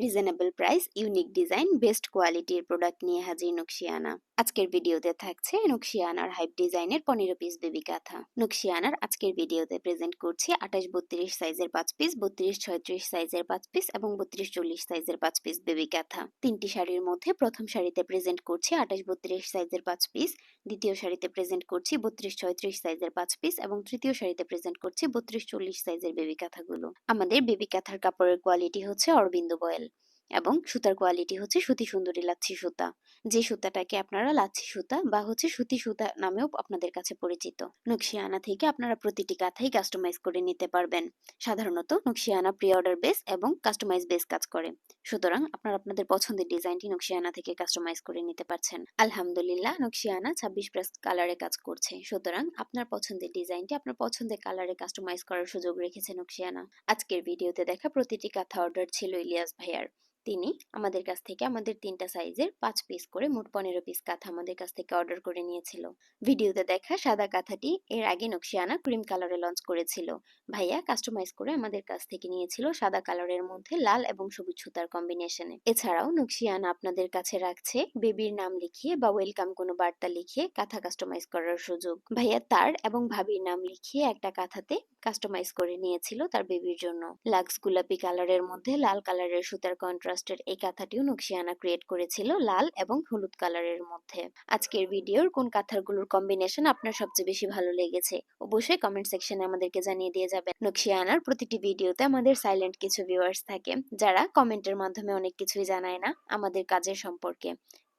Reasonable price unique design best কোয়ালিটির product নিয়ে হাজির নকশিয়ানা আজকের ভিডিওতে থাকছে নকশিয়ানার হাইপ ডিজাইনের পনেরো পিস বেবি কাঁথা নকশিয়ানার আজকের ভিডিওতে প্রেজেন্ট করছি আঠাশ বত্রিশ সাইজের পাঁচ পিস বত্রিশ ছয়ত্রিশ সাইজের পাঁচ পিস এবং বত্রিশ চল্লিশ সাইজের পাঁচ পিস বেবি কাঁথা তিনটি শাড়ির মধ্যে প্রথম শাড়িতে প্রেজেন্ট করছি আঠাশ বত্রিশ সাইজের পাঁচ পিস দ্বিতীয় শাড়িতে প্রেজেন্ট করছি বত্রিশ ছয়ত্রিশ সাইজের পাঁচ পিস এবং তৃতীয় শাড়িতে প্রেজেন্ট করছি বত্রিশ চল্লিশ সাইজের বেবি কাঁথাগুলো আমাদের বেবি কাঁথার কাপড়ের কোয়ালিটি হচ্ছে অরবিন্দ বয়েল। এবং সুতার কোয়ালিটি হচ্ছে সুতি সুন্দরী লাচ্ছি সুতা। যে সুতাটাকে আপনারা লাচ্ছি সুতা বা হচ্ছে সুতি সুতা নামেও আপনাদের কাছে পরিচিত। নকশিয়ানা থেকে আপনারা প্রতিটি কাঁথাই কাস্টমাইজ করে নিতে পারবেন। সাধারণত নকশিয়ানা প্রি অর্ডার বেস এবং কাস্টমাইজ বেস কাজ করে। সুতরাং আপনারা আপনাদের পছন্দের ডিজাইনটি নকশিয়ানা থেকে কাস্টমাইজ করে নিতে পারছেন। আলহামদুলিল্লাহ, নকশিয়ানা ছাব্বিশ প্লাস কালারে কাজ করছে। সুতরাং আপনার পছন্দের ডিজাইনটি আপনার পছন্দের কালারে কাস্টমাইজ করার সুযোগ রেখেছে নকশিয়ানা। আজকের ভিডিওতে দেখা প্রতিটি কাঁথা অর্ডার ছিল ইলিয়াস ভাইয়ার। তিনি আমাদের কাছ থেকে আমাদের তিনটা সাইজের পাঁচ পিস করে মোট পনেরো পিস কাঁথা আমাদের কাছ থেকে অর্ডার করে নিয়েছিল। ভিডিওতে দেখা সাদা কাঁথাটি এর আগে নকশিয়ানা ক্রিম কালারে লঞ্চ করেছিল। ভাইয়া কাস্টমাইজ করে আমাদের কাছ থেকে নিয়েছিল সাদা কালারের মধ্যে লাল এবং সবুজ সুতার কম্বিনেশনে এছাড়াও নকশিয়ানা আপনাদের কাছে রাখছে বেবির নাম লিখিয়ে বা ওয়েলকাম কোনো বার্তা লিখিয়ে কাঁথা কাস্টমাইজ করার সুযোগ। ভাইয়া তার এবং ভাবির নাম লিখিয়ে একটা কাঁথাতে কাস্টমাইজ করে নিয়েছিল তার বেবির জন্য। লাক্স গোলাপি কালারের মধ্যে লাল কালারের সুতার কন্ট্রাস্টের এই কাঁথাটিও নকশিয়ানা ক্রিয়েট করেছিল লাল এবং হলুদ কালারের মধ্যে। আজকের ভিডিওর কোন কাঁথারগুলোর কম্বিনেশন আপনার সবচেয়ে বেশি ভালো লেগেছে? অবশ্যই কমেন্ট সেকশনে আমাদেরকে জানিয়ে দিয়ে যাবেন। নকশিয়ানার প্রতিটি ভিডিওতে আমাদের সাইলেন্ট কিছু ভিউয়ার্স থাকে, যারা কমেন্টের মাধ্যমে অনেক কিছুই জানায় না আমাদের কাজের সম্পর্কে।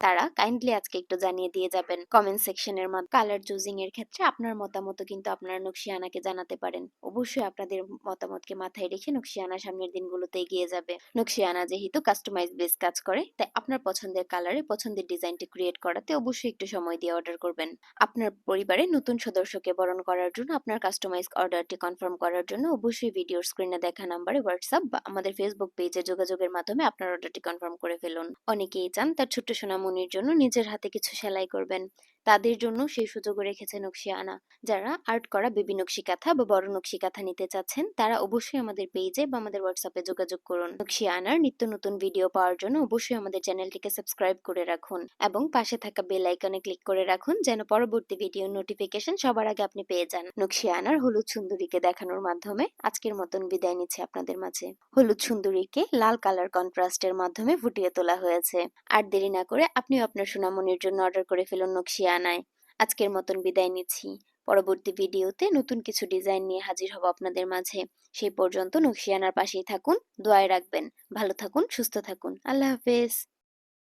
তারা কাইন্ডলি আজকে একটু জানিয়ে দিয়ে যাবেন কমেন্ট সেকশনের মাধ্যমে। কালার চুজিং এর ক্ষেত্রে আপনার মতামত কিন্তু আপনারা নকশিয়ানাকে জানাতে পারেন। অবশ্যই আপনাদের মতামতকে মাথায় রেখে নকশিয়ানা সামনের দিনগুলোতে এগিয়ে যাবে। নকশিয়ানা যেহেতু কাস্টমাইজ বেস কাজ করে, তাই আপনার পছন্দের কালারে পছন্দের ডিজাইনটি ক্রিয়েট করাতে অবশ্যই একটু সময় দিয়ে অর্ডার করবেন। আপনার পরিবারে নতুন সদস্যকে বরণ করার জন্য, আপনার কাস্টমাইজ অর্ডারটি কনফার্ম করার জন্য অবশ্যই ভিডিওর স্ক্রিনে দেখা নাম্বারে হোয়াটসঅ্যাপ বা আমাদের ফেসবুক পেজে যোগাযোগের মাধ্যমে আপনার অর্ডারটি কনফার্ম করে ফেলুন। অনেকেই চান তার ছোট্ট সোনামনির জন্য নিজের হাতে কিছু সেলাই করবেন। তাদের জন্য সেই সুযোগও রেখেছে নকশিয়ানা যারা আর্ট করা বেবি নকশি কাঁথা বা বড় নকশি কাঁথা নিতে চাচ্ছেন, তারা অবশ্যই আমাদের পেজে বা আমাদের হোয়াটসঅ্যাপে যোগাযোগ করুন। নকশিয়ানার নিত্য নতুন ভিডিও পাওয়ার জন্য অবশ্যই আমাদের চ্যানেলটিকে সাবস্ক্রাইব করে রাখুন এবং পাশে থাকা বেল আইকনে ক্লিক করে রাখুন যেন পরবর্তী ভিডিও নোটিফিকেশন সবার আগে আপনি পেয়ে যান। নকশিয়ানার হলুদ সুন্দরীকে দেখানোর মাধ্যমে আজকের মতন বিদায় নিচ্ছে আপনাদের মাঝে। হলুদ সুন্দরীকে লাল কালার কন্ট্রাস্টের মাধ্যমে ফুটিয়ে তোলা হয়েছে। আর দেরি না করে আপনিও আপনার সোনামনির জন্য অর্ডার করে ফেলুন নকশিয়ানায় আজকের মতন বিদায় নিচ্ছি। পরবর্তী ভিডিওতে নতুন কিছু ডিজাইন নিয়ে হাজির হব আপনাদের মাঝে। সেই পর্যন্ত নকশিয়ানার পাশেই থাকুন, দোয়ায় রাখবেন। ভালো থাকুন, সুস্থ থাকুন। আল্লাহ হাফেজ।